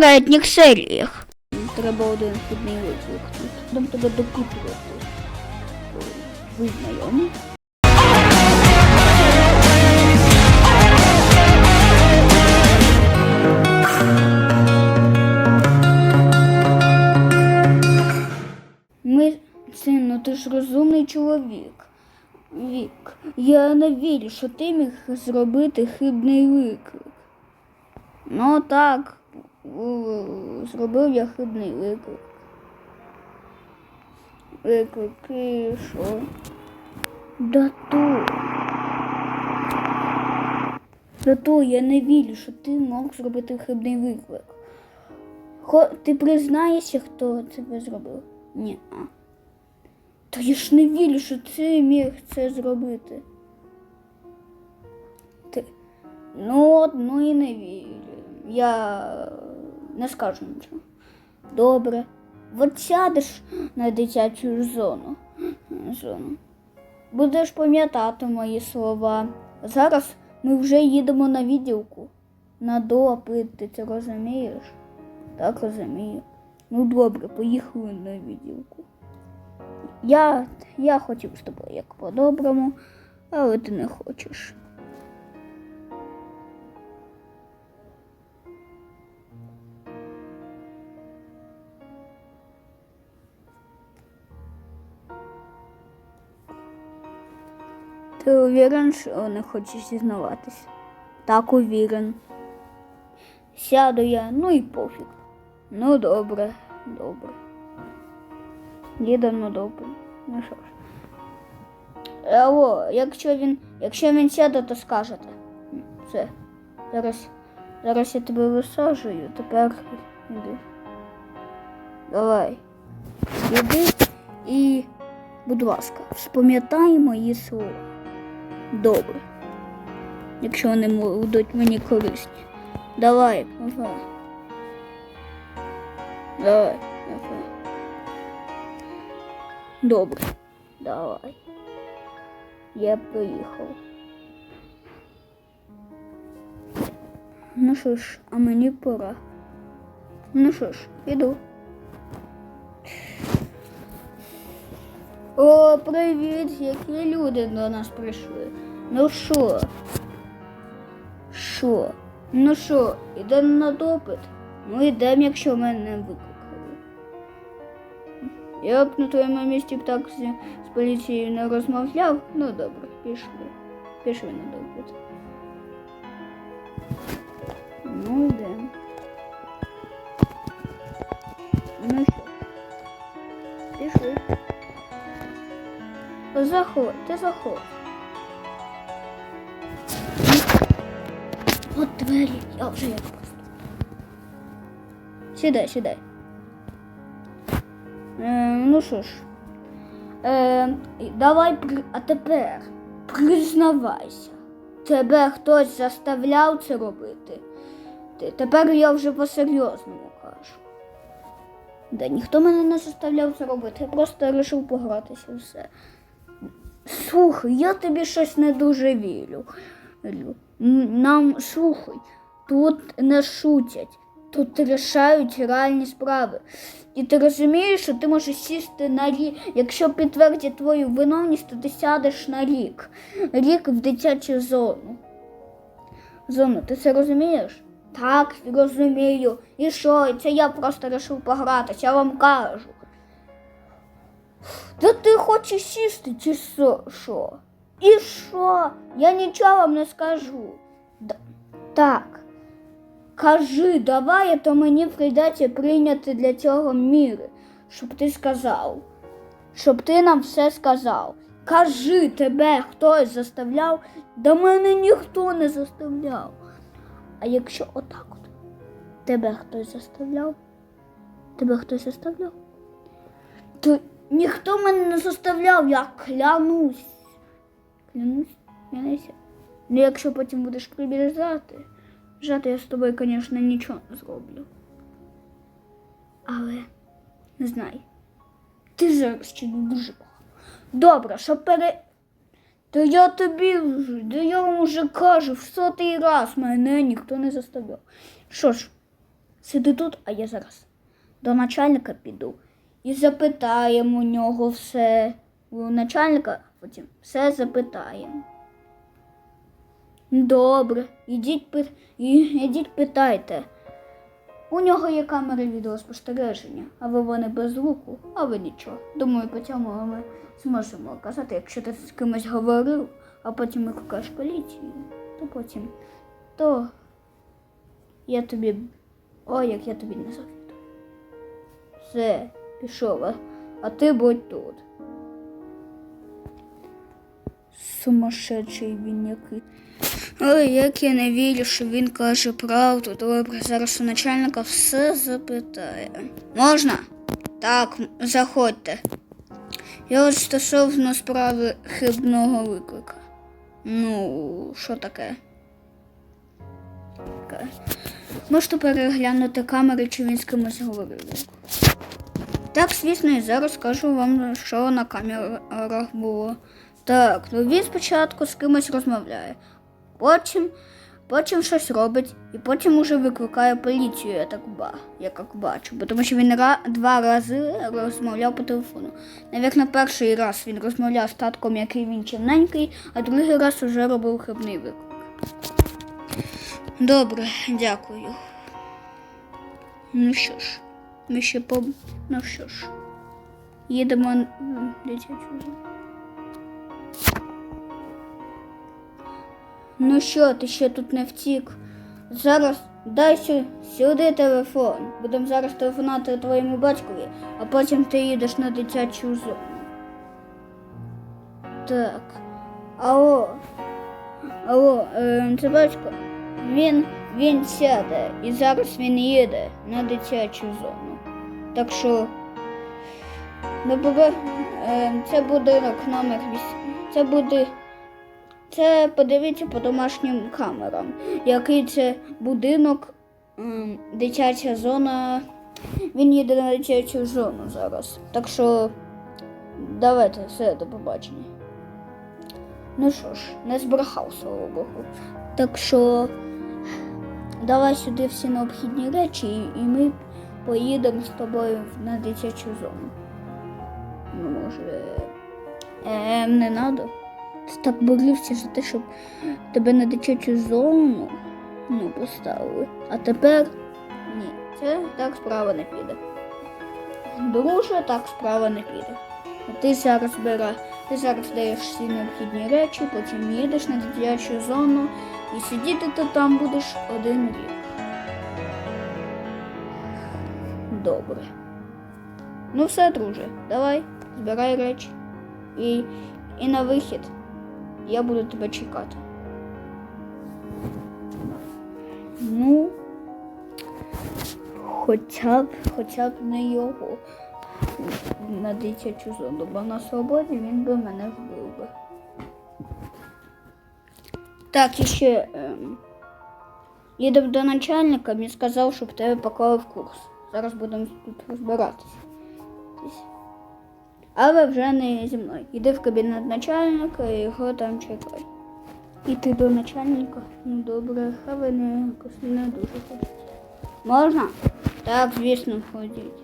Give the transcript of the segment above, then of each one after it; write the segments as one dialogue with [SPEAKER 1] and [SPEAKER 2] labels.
[SPEAKER 1] Попередніх серіях. Треба один хідний виклик. Дам тебе допитувати. Ви знайомі? Ми, сину, ти ж розумний чоловік. Вік, я не вірю, що ти міг зробити хибний виклик. Ну так, зробив я хибний виклик. Виклик і що? Да то. Да то я не вірю, що ти мог зробити хибний виклик. Хо, ти признаєшся, хто тебе зробив? Ні. Та я ж не вірю, що ти міг це зробити. Ти. Ну от, ну і не вірю. Я не скажу нічого. Добре. От сядеш на дитячу зону. зону. Будеш пам'ятати мої слова. Зараз ми вже їдемо на відділку. На допит, ти це розумієш? Так розумію. Ну добре, поїхали на відділку. Я, я хотів з тобою як по-доброму, але ти не хочеш. Ти уверен, що не хочеш зізнаватися? Так, уверен. Сяду я, ну і пофіг. Ну добре, добре. Їдемо на добре. Ну що ж. Алло, якщо він, якщо він сяде, то скажете. Все. Зараз, зараз я тебе висаджую, тепер іди. Давай. Іди і, будь ласка, спам'ятай мої слова. Добре. Якщо вони будуть мені корисні. Давай, ага. Давай, ага. Добре. Давай. Я приїхав. Ну що ж, а мені пора. Ну що ж, іду. О, привіт, які люди до нас прийшли. Ну що? Що? Ну що, ідемо на допит? Ну йдемо, якщо мене не викликали. Я б на твоєму місці б так з, з поліцією не розмовляв. Ну добре, пішли. Пішли на допит. Ну йдемо. Ну Заходь, ти заходь. От двері, я вже як просто. Сідай, сідай. Е, ну що ж. Е, давай, а тепер признавайся. Тебе хтось заставляв це робити. Ти- Тепер я вже по-серйозному кажу. Да ніхто мене не заставляв це робити, я просто вирішив погратися все. Слухай, я тобі щось не дуже вірю. Нам слухай, тут не шутять, тут рішають реальні справи. І ти розумієш, що ти можеш сісти на рік. Якщо підтвердять твою виновність, то ти сядеш на рік. Рік в дитячу зону. зону. Ти це розумієш? Так, розумію. І що? Це я просто вирішив погратися, я вам кажу. Та ти хочеш сісти чи що? І що? Я нічого вам не скажу. Д- так. Кажи, давай, а то мені прийдеться прийняти для цього міри, щоб ти сказав. Щоб ти нам все сказав. Кажи, тебе хтось заставляв, до мене ніхто не заставляв. А якщо отак от, тебе хтось заставляв? Тебе хтось заставляв? То ніхто мене не заставляв, я клянусь. Клянусь, клянуся. Ну, якщо потім будеш прибіжати, жати я з тобою, звісно, нічого не зроблю. Але не знай, ти зараз ще не дуже. Добре, що пере. Та я тобі вже, да я вам уже кажу, в сотий раз мене ніхто не заставляв. Що ж, сиди тут, а я зараз до начальника піду і запитаємо у нього все. У начальника потім все запитаємо. Добре, ідіть, ідіть питайте. У нього є камери відеоспостереження, а ви вони без звуку, а ви нічого. Думаю, по цьому ми зможемо казати, якщо ти з кимось говорив, а потім викликаєш поліцію, то потім то я тобі. Ой, як я тобі не завідую. Все, пішов, а, ти будь тут. Сумасшедший він який. Ой, як я не вірю, що він каже правду. Добре, зараз у начальника все запитає. Можна? Так, заходьте. Я ось стосовно справи хибного виклика. Ну, що? Таке. Можете переглянути камери, чи він з кимось говорив. Так, звісно, і зараз скажу вам, що на камерах було. Так, ну він спочатку з кимось розмовляє, потім, потім щось робить, і потім уже викликає поліцію, я так ба, я як бачу. Бо тому що він ра, два рази розмовляв по телефону. Навірно, перший раз він розмовляв з татком, який він чимненький, а другий раз уже робив хибний виклик. Добре, дякую. Ну що ж, ми ще по. Ну що ж, їдемо дитячу. Ну що, ти ще тут не втік? Зараз дай сюди телефон. Будемо зараз телефонувати твоєму батькові, а потім ти їдеш на дитячу зону. Так. Алло. Алло, е, це батько. Він, він сяде і зараз він їде на дитячу зону. Так що. Е, це будинок номер 8. Це буде. Це подивіться по домашнім камерам, який це будинок, дитяча зона. Він їде на дитячу зону зараз. Так що давайте, все, до побачення. Ну що ж, не збрехав, слава Богу. Так що давай сюди всі необхідні речі, і ми поїдемо з тобою на дитячу зону. Ну, може. Е, не треба. Так борився за те, щоб тебе на дитячу зону ну, поставили. А тепер ні, це так справа не піде. Друже, так справа не піде. Ти зараз бера, ти зараз даєш всі необхідні речі, потім їдеш на дитячу зону і сидіти ти там будеш один рік. Добре. Ну все, друже, давай, збирай речі. І, і на вихід. Я буду тебе чекати. Ну, хоча б, хоча б не його на дитячу зону, бо на свободі він би мене вбив би. Так, і ще ем, до начальника, він сказав, щоб тебе поклали в курс. Зараз будемо тут розбиратися. Але вже не зі мною. Іди в кабінет начальника і його там чекай. Іти до начальника? Ну добре, але не, не дуже хочеться. Можна? Так, звісно, ходіть.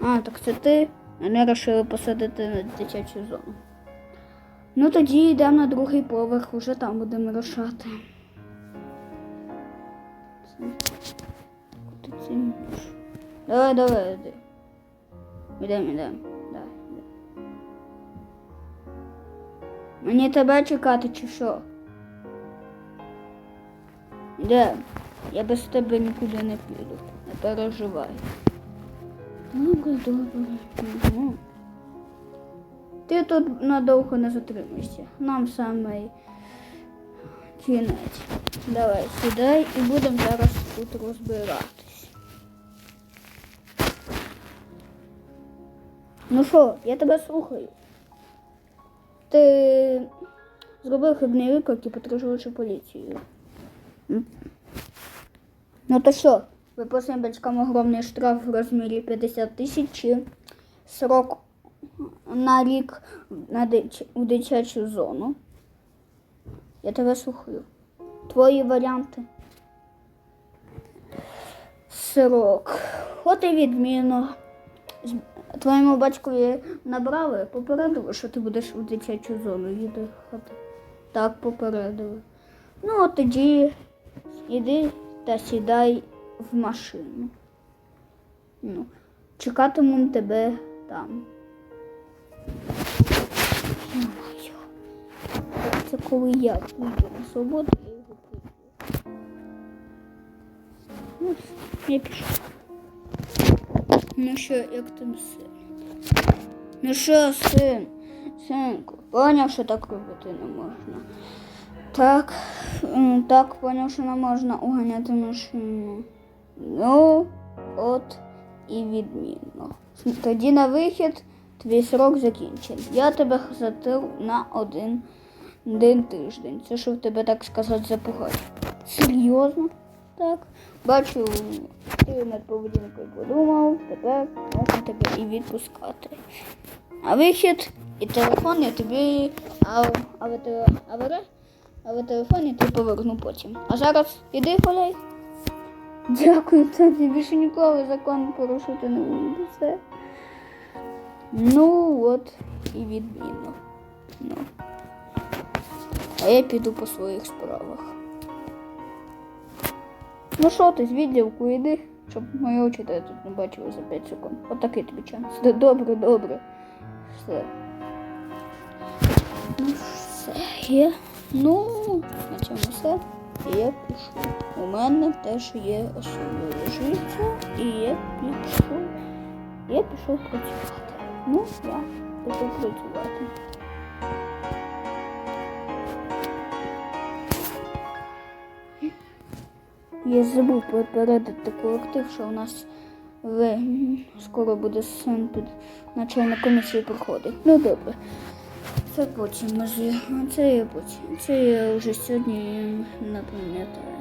[SPEAKER 1] А, так це ти? Мене вирішили посадити на дитячу зону. Ну тоді йдемо на другий поверх, уже там будемо рушати. Куди це йдеш? Давай, давай, йди. Ідем, ідем. Давай. Мені тебе чекати чи що? Ідем. Я без тебе нікуди не піду. Не переживай. Добре, добре. Угу. Ти тут надовго не затримайся. Нам саме кінець. Давай сідай і будемо зараз тут розбиратись. Ну що, я тебе слухаю. Ти зробив хибний виклик і потрожуючи поліцію. Ну то що, виписуємо батькам огромний штраф в розмірі 50 тисяч срок на рік на дич... у дитячу зону. Я тебе слухаю. Твої варіанти. Срок. От і відмінно. Твоєму батькові набрали, попередили, що ти будеш у дитячу зону їхати. Так, попередили. Ну, от тоді іди та сідай в машину. Ну, чекатиму тебе там. Це коли я вийду на свободу, я його приб'ю. Ну, я пішов. Ну що, як там син? Ну що, син? Синку, поняв, що так робити не можна. Так, так, поняв, що не можна уганяти машину. Ну, от і відмінно. Тоді на вихід твій срок закінчений. Я тебе затив на один, один тиждень. Це що в тебе, так сказати, запугати. Серйозно? Так. Бачу, ти над поведінкою подумав, тепер можна тебе і відпускати. А вихід і телефон я тобі. А, ви, те- а, ви, а ви телефон я тобі поверну потім. А зараз іди гуляй. Дякую, тобі більше ніколи закон порушити не буду. Все. Ну от і відмінно. Ну. А я піду по своїх справах. Ну що ти з відділку йди, щоб мої очі тебе тут не бачили за 5 секунд. Отакий тобі час. Все Добре, добре. Все. Ну, все є. Ну, на цьому все. І я пішов. У мене теж є особливе життя, і я пішов. Я пішов працювати. Ну, я пішов працювати. Я забув попередити колектив, що у нас в... скоро буде син під начальник комісії проходить. Ну добре. Це потім може. Це я потім. Це я вже сьогодні не пам'ятаю.